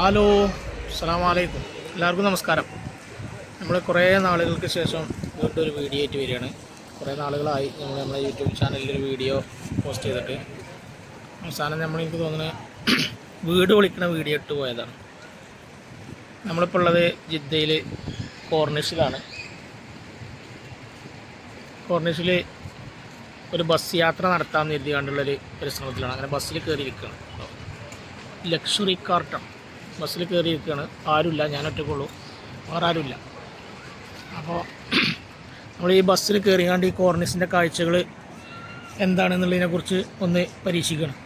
Hello അസ്സാം എല്ലാവർക്കും നമസ്കാരം. നമ്മൾ കുറേ നാളുകൾക്ക് ശേഷം വീണ്ടും ഒരു വീഡിയോ ആയിട്ട് വരികയാണ്. കുറേ നാളുകളായി നമ്മൾ നമ്മുടെ യൂട്യൂബ് ചാനലിൽ ഒരു വീഡിയോ പോസ്റ്റ് ചെയ്തിട്ട്. അവസാനം നമ്മൾ എനിക്ക് തോന്നുന്നത് വീട് വിളിക്കുന്ന വീഡിയോ ഇട്ട് പോയതാണ്. നമ്മളിപ്പോൾ ഉള്ളത് ജിദ്ദയിൽ കോർണിഷിലാണ്. കോർണിഷിൽ ഒരു ബസ് യാത്ര നടത്താമെന്ന് കരുതി കണ്ടുള്ളൊരു പരിശ്രമത്തിലാണ്. അങ്ങനെ ബസ്സിൽ കയറിയിരിക്കുകയാണ് ലക്ഷറി കാർട്ടൺ ബസ്സിൽ കയറിയിരിക്കുകയാണ് ആരുമില്ല ഞാൻ ഒറ്റക്കുള്ളൂ വേറെ ആരുമില്ല. അപ്പോൾ നമ്മൾ ഈ ബസ്സിൽ കയറിയാണ്ട് ഈ കോർണിസിന്റെ കാഴ്ചകൾ എന്താണെന്നുള്ളതിനെക്കുറിച്ച് ഒന്ന് പരീക്ഷിക്കണം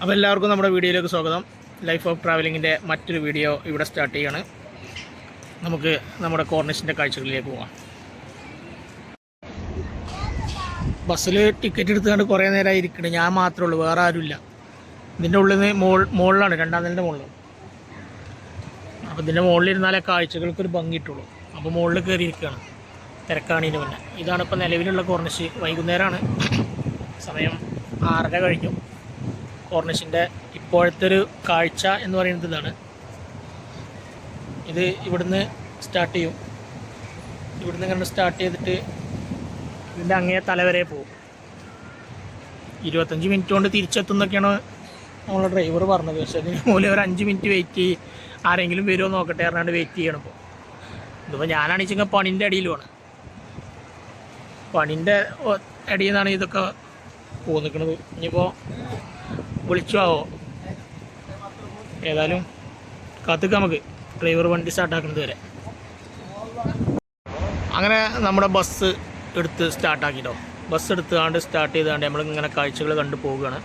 അപ്പോൾ എല്ലാവർക്കും നമ്മുടെ വീഡിയോയിലേക്ക് സ്വാഗതം. ലൈഫ് ഓഫ് ട്രാവലിങ്ങിന്റെ മറ്റൊരു വീഡിയോ ഇവിടെ സ്റ്റാർട്ട് ചെയ്യാണ്. നമുക്ക് നമ്മുടെ കോർണിസിന്റെ കാഴ്ചകളിലേക്ക് പോകാം. ബസ്സിൽ ടിക്കറ്റ് എടുത്തുകൊണ്ട് കുറേ നേരമായി ഇരിക്കണേ. ഞാൻ മാത്രമേ ഉള്ളൂ വേറെ ആരുമില്ല. ഇതിന്റെ ഉള്ളിൽ നിന്ന് മോൾ മുകളിലാണ് രണ്ടാം നിലന്റെ മുകളിൽ അപ്പോൾ ഇതിന്റെ മുകളിൽ ഇരുന്നാലേ കാഴ്ചകൾക്ക് ഒരു ഭംഗി കിട്ടുള്ളൂ. അപ്പോൾ മുകളിൽ കയറിയിരിക്കുകയാണ് തിരക്കാണിന് മുന്നേ. ഇതാണ് ഇപ്പോൾ നിലവിലുള്ള കോർണിഷ് വൈകുന്നേരമാണ് സമയം ആറര കഴിഞ്ഞു. കോർണിഷിന്റെ ഇപ്പോഴത്തെ ഒരു കാഴ്ച എന്ന് പറയുന്നത് ഇതാണ്. ഇത് ഇവിടുന്ന് സ്റ്റാർട്ട് ചെയ്യും. ഇവിടുന്ന് ഇങ്ങനെ സ്റ്റാർട്ട് ചെയ്തിട്ട് ഇതിന്റെ അങ്ങേ തല വരെ പോകും. ഇരുപത്തഞ്ച് മിനിറ്റ് കൊണ്ട് തിരിച്ചെത്തുന്നൊക്കെയാണ് നമ്മളെ ഡ്രൈവർ പറഞ്ഞത്. പക്ഷേ അതിന് മൂലം ഒരു അഞ്ച് മിനിറ്റ് വെയിറ്റ് ചെയ്യും. ആരെങ്കിലും വരുമോ നോക്കട്ടെ പറഞ്ഞാണ്ട് വെയിറ്റ് ചെയ്യണം ഇപ്പോൾ ഇതിപ്പോൾ ഞാനാണിച്ചെങ്കിൽ പണിന്റെ അടിയിലുമാണ് പണിന്റെ അടിയിൽ നിന്നാണ് ഇതൊക്കെ പോന്നിക്കണത്. ഇനിയിപ്പോൾ വിളിച്ചു? ആവോ ഏതായാലും കാത്തുക്ക നമുക്ക്. ഡ്രൈവർ വണ്ടി സ്റ്റാർട്ടാക്കുന്നത് വരെ. അങ്ങനെ നമ്മുടെ ബസ് എടുത്ത് സ്റ്റാർട്ടാക്കിട്ടോ ബസ് എടുത്തുകൊണ്ട് സ്റ്റാർട്ട് ചെയ്തുകൊണ്ട് നമ്മളിങ്ങനെ കാഴ്ചകൾ കണ്ടു പോവുകയാണ്.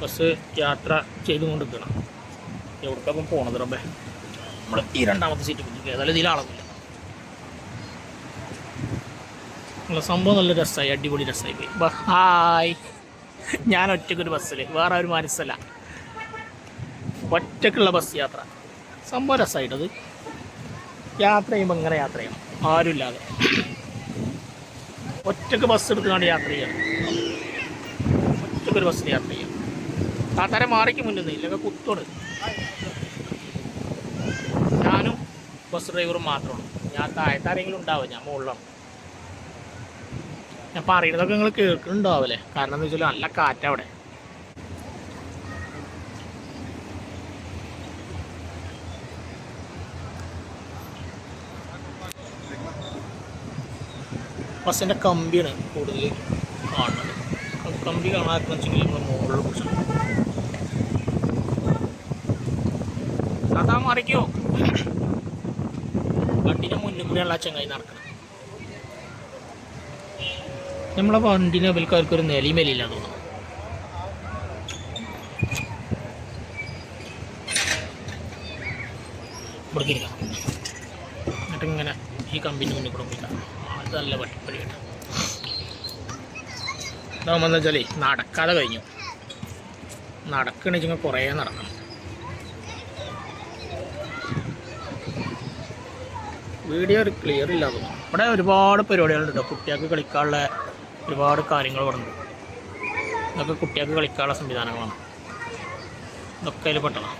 ബസ് യാത്ര ചെയ്തുകൊണ്ടിരിക്കണം എവിടേക്കപ്പം പോണത് റബ്ബേ? നമ്മൾ ഈ രണ്ടാമത്തെ സീറ്റ് കുത്തിക്കുക ഏതായാലും ഇതിലാളൊന്നുമില്ല നമ്മളെ സംഭവം നല്ല രസമായി അടിപൊളി രസമായി പോയി. ഹായ്. ഞാൻ ഒറ്റയ്ക്കൊരു ബസ്സിൽ വേറെ ഒരു മനസ്സല്ല ഒറ്റയ്ക്കുള്ള ബസ് യാത്ര. സംഭവം രസമായിട്ടത് യാത്ര ചെയ്യുമ്പോൾ ഇങ്ങനെ യാത്ര ചെയ്യണം. ആരുമില്ലാതെ. ഒറ്റയ്ക്ക് ബസ് എടുത്തുകൊണ്ട് യാത്ര ചെയ്യണം. ഒറ്റക്കൊരു ബസ്സിൽ യാത്ര ചെയ്യണം. താത്താരെ മാറിക്ക് മുന്നിൽ ഇല്ലെങ്കിൽ കുത്തോട്. ഞാനും ബസ് ഡ്രൈവറും മാത്രമാണ്. ഞാൻ താഴത്താരെങ്കിലും ഉണ്ടാവും ഞാൻ മുകളിലാണ്. ഞാൻ പറയുന്നതൊക്കെ നിങ്ങൾ കേൾക്കുന്നുണ്ടാവല്ലേ? കാരണം എന്താ വെച്ചാൽ നല്ല കാറ്റവിടെ. ബസ്സിന്റെ കമ്പിയാണ് കൂടുതൽ കാണുന്നത്. കമ്പി കാണാൻ വെച്ചെങ്കിൽ നമ്മൾ മുകളിൽ പിടിച്ചു അതാ മറിക്കോ. വണ്ടിന്റെ മുന്നിൽ കൂടെയുള്ള ചങ്ങായി നടക്കണം. നമ്മളെ വണ്ടിനെ ഒരു നിലയുമലില്ല തോന്നുന്നു. ഇവിടേക്ക് ഇരിക്കാം. എന്നിട്ട് ഇങ്ങനെ ഈ കമ്പിന്റെ മുന്നിൽ കൂടെ പോയിക്കാം അത് നല്ല വട്ടിപ്പടി കേട്ടോ ഇതാകുമ്പോൾ വെച്ചാലേ നടക്കാതെ കഴിഞ്ഞു. നടക്കണെങ്കിൽ കുറേ നടക്കണം. വീഡിയോ ഒരു ക്ലിയർ ഇല്ല. ഇവിടെ ഒരുപാട് പരിപാടികളുണ്ട്. കേട്ടോ കുട്ടികൾക്ക് കളിക്കാനുള്ള ഒരുപാട് കാര്യങ്ങൾ ഇവിടെ ഉണ്ട്. ഇതൊക്കെ കുട്ടികൾക്ക് കളിക്കാനുള്ള സംവിധാനങ്ങളാണ്. ഇതൊക്കെ അതിൽ പെട്ടതാണ്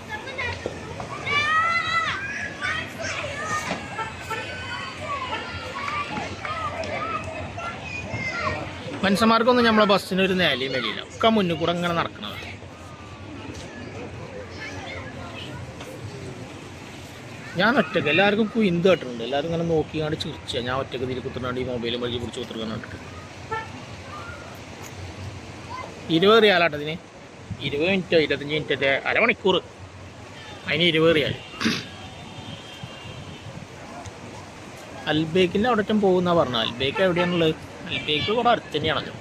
മനുഷ്യന്മാർക്കൊന്നും നമ്മളെ ബസ്സിന് ഒരു നിലയും വലിയില്ല ഒക്കെ മുന്നിൽ കൂടെ ഇങ്ങനെ നടക്കണത്. ഞാൻ ഒറ്റയ്ക്ക്. എല്ലാവർക്കും കുയിന്ത് കേട്ടിട്ടുണ്ട് എല്ലാവരും ഇങ്ങനെ നോക്കി കണ്ട് ചിരിച്ച. ഞാൻ ഒറ്റയ്ക്ക് തിരി കുത്തുന്നുണ്ട് ഈ മൊബൈലും വഴി പിടിച്ച് കുത്തിരിക്കുന്നുണ്ട് ഇരുപത് റിയാലാട്ടതിന് ഇരുപത് മിനിറ്റോ ഇരുപത്തഞ്ച് മിനിറ്റൊക്കെ അരമണിക്കൂർ. അതിന് ഇരുപത് റിയാൽ. അൽബേക്കിന്റെ അവിടെ പോകുന്ന പറഞ്ഞു അൽബേക്ക് എവിടെയാണുള്ളത് അൽബേക്ക് കൂടെ അടുത്ത് തന്നെയാണല്ലോ.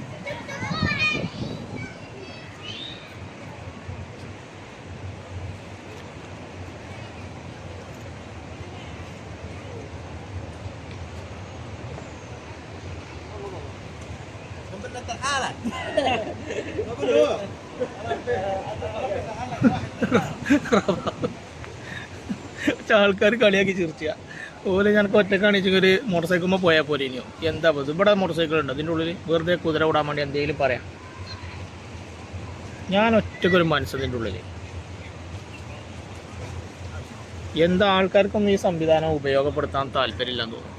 ആൾക്കാർ കളിയാക്കി ചിരിച്ച ഓലെ ഒറ്റ കാണിച്ചെങ്കിൽ ഒരു മോട്ടോർ സൈക്കിളുമ്പോൾ പോയാൽ പോലെ ഇനിയോ. എന്താ ഇത്? ഇവിടെ മോട്ടോർ സൈക്കിൾ ഉണ്ട്. അതിന്റെ ഉള്ളിൽ വെറുതെ കുതിര വിടാൻ വേണ്ടി എന്തെങ്കിലും പറയാം. ഞാൻ ഒറ്റക്കൊരു മനസ്സതിന്റെ ഉള്ളിൽ എന്താ ആൾക്കാർക്കൊന്നും ഈ സംവിധാനം ഉപയോഗപ്പെടുത്താൻ താല്പര്യമില്ലെന്ന് തോന്നുന്നു.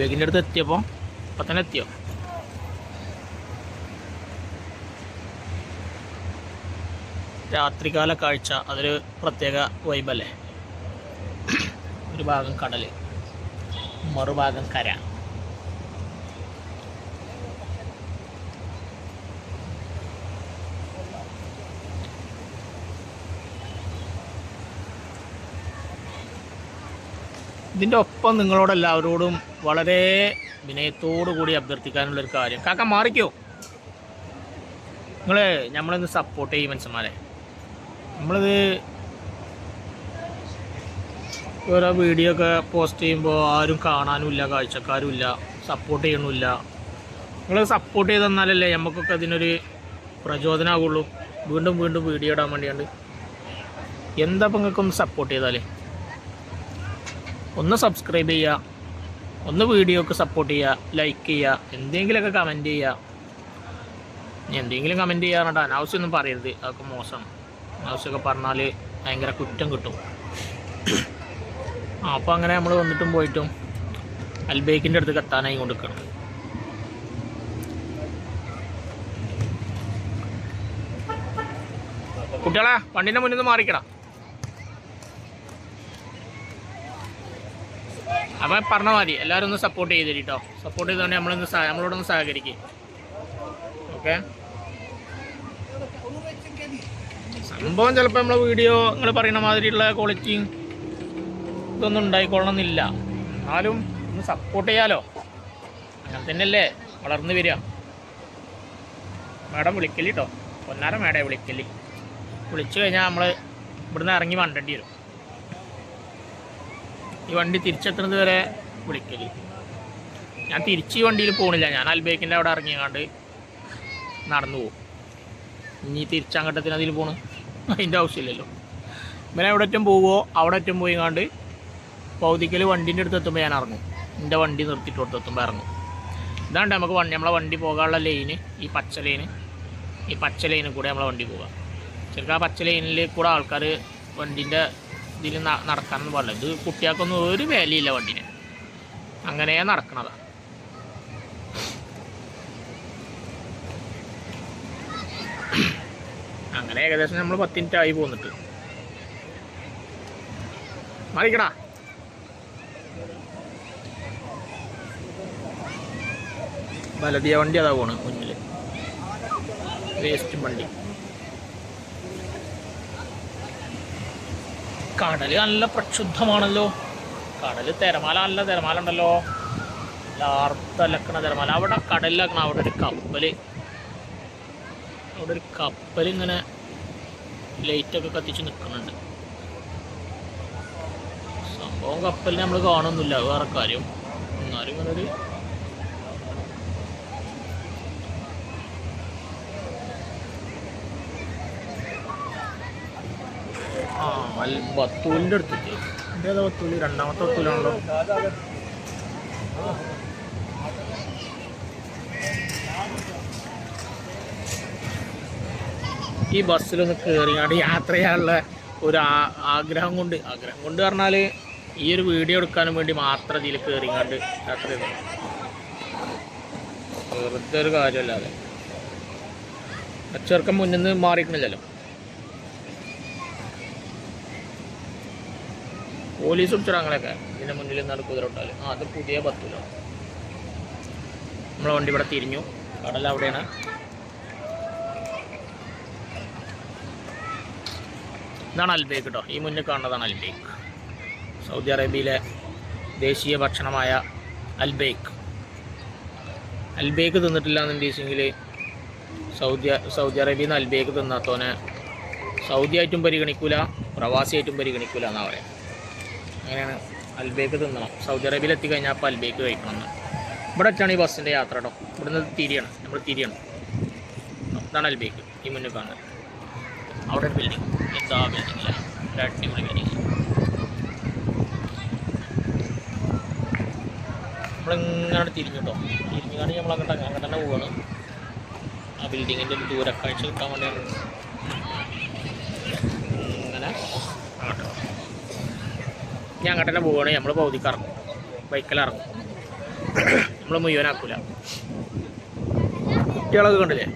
ബേഗിന്റെ അടുത്ത് എത്തിയപ്പോൾ അപ്പം തന്നെ എത്തിയോ? രാത്രികാല കാഴ്ച അതൊരു പ്രത്യേക വൈബല്ലേ? ഒരു ഭാഗം കടൽ മറുഭാഗം കര. ഇതിന്റെ ഒപ്പം നിങ്ങളോട് എല്ലാവരോടും വളരെ വിനയത്തോടു കൂടി അഭ്യർത്ഥിക്കാനുള്ളൊരു കാര്യം. കാക്ക മാറിക്കോ. നിങ്ങൾ നമ്മളിന്ന് സപ്പോർട്ട് ചെയ്യും മനുഷ്യന്മാരെ. നമ്മളിത് ഓരോ വീഡിയോ ഒക്കെ പോസ്റ്റ് ചെയ്യുമ്പോൾ ആരും കാണാനുമില്ല കാഴ്ചക്കാരുമില്ല സപ്പോർട്ട് ചെയ്യണമില്ല നിങ്ങൾ സപ്പോർട്ട് ചെയ്ത് തന്നാലല്ലേ നമുക്കൊക്കെ അതിനൊരു പ്രചോദനമാകുള്ളൂ വീണ്ടും വീണ്ടും വീഡിയോ ഇടാൻ വേണ്ടിയാണ് എന്താ നിങ്ങൾക്കൊന്ന് സപ്പോർട്ട് ചെയ്താലേ? ഒന്ന് സബ്സ്ക്രൈബ് ചെയ്യുക ഒന്ന് വീഡിയോക്ക് സപ്പോർട്ട് ചെയ്യുക ലൈക്ക് ചെയ്യുക എന്തെങ്കിലുമൊക്കെ കമന്റ് ചെയ്യുക എന്തെങ്കിലും കമന്റ് ചെയ്യാറുണ്ട് അനാവശ്യമൊന്നും പറയരുത്. അതൊക്കെ മോശം. അനാവശ്യമൊക്കെ പറഞ്ഞാൽ ഭയങ്കര കുറ്റം കിട്ടും. അപ്പോൾ അങ്ങനെ നമ്മൾ വന്നിട്ടും പോയിട്ടും അൽബേക്കിന്റെ അടുത്ത് കത്താനായി കൊടുക്കണം കുട്ടികളെ വണ്ടിന്റെ മുന്നിൽ നിന്ന് മാറിക്കടാ. അപ്പം പറഞ്ഞ മതി എല്ലാവരും ഒന്ന് സപ്പോർട്ട് ചെയ്തിട്ടോ സപ്പോർട്ട് ചെയ്തുകൊണ്ട് നമ്മളൊന്ന് നമ്മളോടൊന്ന് സഹകരിക്കേ. ഓക്കെ സംഭവം ചിലപ്പോൾ നമ്മളെ വീഡിയോ നിങ്ങൾ പറയുന്ന മാതിരിയുള്ള ക്വാളിറ്റിയും ഇതൊന്നും ഉണ്ടായിക്കൊള്ളണമെന്നില്ല. എന്നാലും ഒന്ന് സപ്പോർട്ട് ചെയ്യാലോ. അങ്ങനെ തന്നെയല്ലേ വളർന്നു വരിക. മേഡം വിളിക്കൽ കേട്ടോ പൊന്നാര മേഡം വിളിക്കൽ. വിളിച്ചു കഴിഞ്ഞാൽ നമ്മൾ ഇവിടുന്ന് ഇറങ്ങി വണ്ടേണ്ടി വരും. ഈ വണ്ടി തിരിച്ചെത്തുന്നത് വരെ വിളിക്കൽ. ഞാൻ തിരിച്ച് ഈ വണ്ടിയിൽ പോകണില്ല ഞാൻ അൽബേക്കിന്റെ അവിടെ ഇറങ്ങിയാണ്ട് നടന്നു പോകും. ഇനി തിരിച്ചങ്ങട്ടത്തിന് അതിൽ പോണ്? അതിന്റെ ആവശ്യമില്ലല്ലോ. ഇവനെ പോവുമോ അവിടെ അറ്റം പോയി കണ്ട് പൗതിക്കൽ വണ്ടീന്റെ അടുത്ത് എത്തുമ്പോൾ ഞാൻ ഇറങ്ങും. എന്റെ വണ്ടി നിർത്തിയിട്ട് കൊടുത്ത് എത്തുമ്പോൾ ഇറങ്ങും. ഇതാണ്ട് നമുക്ക് വണ്ടി നമ്മളെ വണ്ടി പോകാനുള്ള ലൈന് ഈ പച്ച ലൈന് ഈ പച്ച ലൈനിൽ കൂടെ നമ്മളെ വണ്ടി പോകാം. ശരിക്കും ആ പച്ച ലൈനിൽ കൂടെ ആൾക്കാർ വണ്ടീന്റെ ഇതിൽ നടക്കാനൊന്നും പാടില്ല. ഇത് കുട്ടികൾക്കൊന്നും ഒരു വിലയില്ല വണ്ടിന്. അങ്ങനെ നടക്കണതാ. അങ്ങനെ ഏകദേശം നമ്മൾ പത്ത് മിനിറ്റ് ആയി പോന്നിട്ട്. മറിക്കടാ. വലതിയ വണ്ടി അതാ പോണ് മുന്നിൽ വേസ്റ്റ് വണ്ടി. കടൽ നല്ല പ്രക്ഷുബ്ധമാണല്ലോ. കടൽ തിരമാല നല്ല തിരമാല ഉണ്ടല്ലോ. ആർത്തലക്കണ തിരമാല. അവിടെ കടലിലാക്കണ അവിടെ ഒരു കപ്പൽ. അവിടെ ഒരു കപ്പൽ ഇങ്ങനെ ലൈറ്റൊക്കെ കത്തിച്ച് നിൽക്കുന്നുണ്ട് സംഭവം കപ്പലിനെ നമ്മൾ കാണുന്നില്ല. വേറെ കാര്യം. എന്നാലും ഇങ്ങനെ ഒരു ആ അൽ ബത്തൂലിന്റെ അടുത്തെത്തി. എന്റെ ബത്തൂൽ രണ്ടാമത്തെ ബത്തൂലാണല്ലോ ഈ ബസ്സിലൊന്ന് കയറിയാണ്ട് യാത്ര ചെയ്യാനുള്ള ഒരു ആഗ്രഹം കൊണ്ട്. ആഗ്രഹം കൊണ്ട് പറഞ്ഞാൽ ഈ ഒരു വീഡിയോ എടുക്കാനും വേണ്ടി മാത്രം ഇതിൽ കയറിയാണ്ട് യാത്ര ചെയ്തു വെറുതെ ഒരു കാര്യമല്ലാതെ ആ മുന്നിൽ നിന്ന് മാറിയിട്ടില്ലല്ലോ പോലീസ് ഉച്ചറങ്ങളൊക്കെ ഇതിന് മുന്നിൽ നിന്നാണ് കുതിരട്ടാൽ ആ അത് പുതിയ ബസ്സില. നമ്മളെ വണ്ടി ഇവിടെ തിരിഞ്ഞു. കടൽ അവിടെയാണ്. ഇതാണ് അൽബേക്ക് കേട്ടോ ഈ മുന്നിൽ കാണുന്നതാണ് അൽബേക്ക് സൗദി അറേബ്യയിലെ ദേശീയ ഭക്ഷണമായ അൽബേക്ക് അൽബേക്ക് തിന്നിട്ടില്ല എന്നുണ്ടെങ്കിൽ സൗദി സൗദി അറേബ്യയിൽ നിന്ന് അൽബേക്ക് തിന്നാത്തോനെ സൗദി ആയിട്ടും പരിഗണിക്കൂല പ്രവാസിയായിട്ടും പരിഗണിക്കൂല എന്നാ പറയാം. അങ്ങനെയാണ് അൽബേക്ക് തിന്നണം. സൗദി അറേബ്യയിൽ എത്തിക്കഴിഞ്ഞാൽ അപ്പോൾ അൽബേക്ക് കഴിക്കണം എന്ന് ഇവിടെ വെച്ചാണ് ഈ ബസ്സിന്റെ യാത്ര കേട്ടോ ഇവിടുന്ന് തിരിയണം. നമ്മൾ തിരിയണം. ഇതാണ് അൽബേക്ക് ഈ മുന്നിൽ കാണുന്നത്. അവിടെ ഒരു ബിൽഡിംഗ് എന്താ ബിൽഡിംഗ് ഒരു അടിപൊളി ബിൽഡിംഗ് നമ്മളിങ്ങനെ തിരിഞ്ഞു കേട്ടോ തിരിഞ്ഞു കാണി നമ്മൾ അങ്ങോട്ട് അങ്ങനെ തന്നെ പോവാണ്. ആ ബിൽഡിങ്ങിന്റെ ഒരു ദൂരക്കാഴ്ച കിട്ടാൻ വേണ്ടിയാണ്. അങ്ങനെ. ഞാൻ അങ്ങോട്ട് തന്നെ പോവുകയാണ് നമ്മൾ ഭൗതിക്ക് ഇറങ്ങും ബൈക്കിൽ ഇറങ്ങും നമ്മൾ മുഴുവനാക്കൂല. കുട്ടികളൊക്കെ കണ്ടില്ലേ?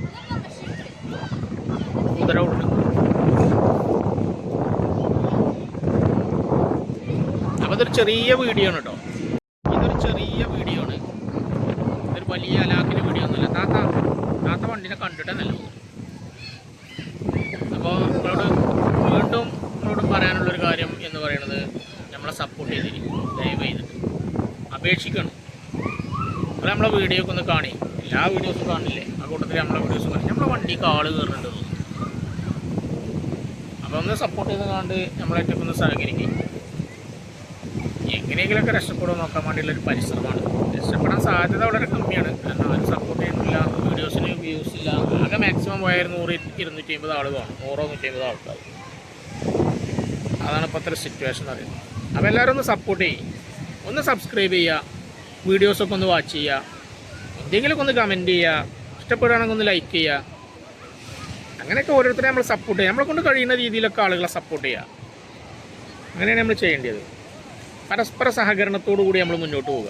കുതിര ചെറിയ വീഡിയോ ആണ് കേട്ടോ ഇതൊരു ചെറിയ വീഡിയോ ആണ് ഇതൊരു വലിയ അലാക്കിന്റെ വീഡിയോ ഒന്നുമില്ല. താത്ത താത്ത വണ്ടിനെ കണ്ടിട്ടേ നല്ല അപ്പോൾ നിങ്ങളോട് വീണ്ടും നിങ്ങളോട് പറയാനുള്ളൊരു കാര്യം എന്ന് പറയുന്നത് നമ്മളെ സപ്പോർട്ട് ചെയ്തിരിക്കും ദയവ് ചെയ്തിട്ട് അപേക്ഷിക്കണം. നിങ്ങൾ നമ്മളെ വീഡിയോ ഒക്കെ ഒന്ന് കാണി. എല്ലാ വീഡിയോസും കാണില്ലേ? ആ കൂട്ടത്തിൽ നമ്മളെ വീഡിയോസ് കാണി. നമ്മളെ വണ്ടിക്ക് ആൾ കയറുന്നുണ്ട് അപ്പോൾ ഒന്ന് സപ്പോർട്ട് ചെയ്ത് കണ്ട് ഏറ്റവും ഒന്ന് സഹകരിക്കും. എങ്ങനെയെങ്കിലുമൊക്കെ രക്ഷപ്പെടുമോ നോക്കാൻ വേണ്ടിയുള്ളൊരു പരിശ്രമമാണ്. രക്ഷപ്പെടാൻ സാധ്യത വളരെ കമ്മിയാണ്. കാരണം ആരും സപ്പോർട്ട് ചെയ്യുന്നില്ല വീഡിയോസിന് വ്യൂസ് ഇല്ല. ആകെ മാക്സിമം പോയാൽ നൂറ് ഇരുന്നൂറ്റി അമ്പത് ആൾ കാണും നൂറോ നൂറ്റി അമ്പത് ആൾക്കാർ അതാണ് ഇപ്പോഴത്തെ സിറ്റുവേഷൻ പറയുന്നത്. അപ്പോൾ എല്ലാവരും ഒന്ന് സപ്പോർട്ട് ചെയ്യും. ഒന്ന് സബ്സ്ക്രൈബ് ചെയ്യുക. വീഡിയോസൊക്കെ ഒന്ന് വാച്ച് ചെയ്യുക. എന്തെങ്കിലുമൊക്കെ ഒന്ന് കമന്റ് ചെയ്യുക. ഇഷ്ടപ്പെടുകയാണെങ്കിൽ ഒന്ന് ലൈക്ക് ചെയ്യുക. അങ്ങനെയൊക്കെ ഓരോരുത്തരെ നമ്മൾ സപ്പോർട്ട് ചെയ്യുക നമ്മളെ കൊണ്ട് കഴിയുന്ന രീതിയിലൊക്കെ ആളുകളെ സപ്പോർട്ട് ചെയ്യുക. അങ്ങനെയാണ് നമ്മൾ ചെയ്യേണ്ടത്. പരസ്പര സഹകരണത്തോടു കൂടി നമ്മൾ മുന്നോട്ട് പോവുക.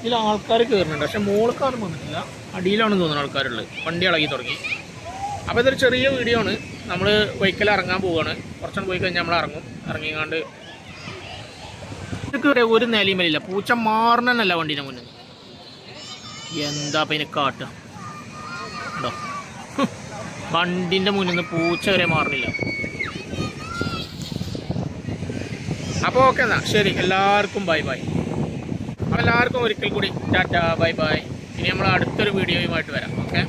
ഇതിൽ ആൾക്കാർ കയറുന്നുണ്ട് പക്ഷെ മോൾക്കാരും വന്നിട്ടില്ല. അടിയിലാണ് തോന്നുന്നത് ആൾക്കാരുള്ളത്. വണ്ടി ഇളകി തുടങ്ങി. അപ്പോൾ ഇതൊരു ചെറിയ വീഡിയോ ആണ്. നമ്മൾ ബൈക്കിൽ ഇറങ്ങാൻ പോവുകയാണ് കുറച്ചുകൂടെ പോയി കഴിഞ്ഞാൽ നമ്മൾ ഇറങ്ങും. ഇറങ്ങിക്കാണ്ട് ഇതൊക്കെ ഒരു- നിലയും നിലയുമല്ല പൂച്ച മാറണമെന്നല്ല വണ്ടീന്റെ മുന്നിൽ. എന്താ അപ്പം ഇതിന് കാട്ടുക ഉണ്ടോ വണ്ടിന്റെ മുന്നിൽ നിന്ന് പൂച്ച വരെ മാറുന്നില്ല അപ്പോൾ ഓക്കെ എന്നാൽ ശരി എല്ലാവർക്കും ബൈ ബൈ അപ്പോൾ എല്ലാവർക്കും ഒരിക്കൽ കൂടി ടാറ്റ ബൈ ബൈ ഇനി നമ്മൾ അടുത്തൊരു വീഡിയോയുമായിട്ട് വരാം ഓക്കെ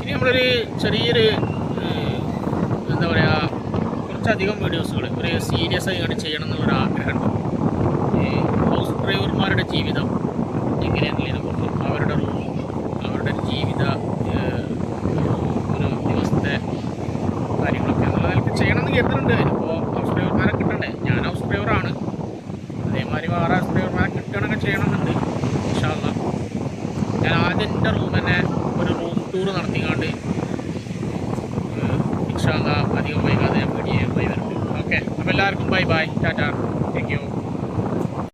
ഇനി നമ്മളൊരു ചെറിയൊരു എന്താ പറയുക കുറച്ചധികം വീഡിയോസുകൾ ഒരു സീരിയസ് ആയി കണ്ട് ചെയ്യണം എന്നുള്ളൊരു ആഗ്രഹമുണ്ട് ഹൗസ് ഡ്രൈവർമാരുടെ ജീവിതം എങ്ങനെയാണെന്നുള്ളതിനെ അവരുടെ റൂം അവരുടെ ജീവിത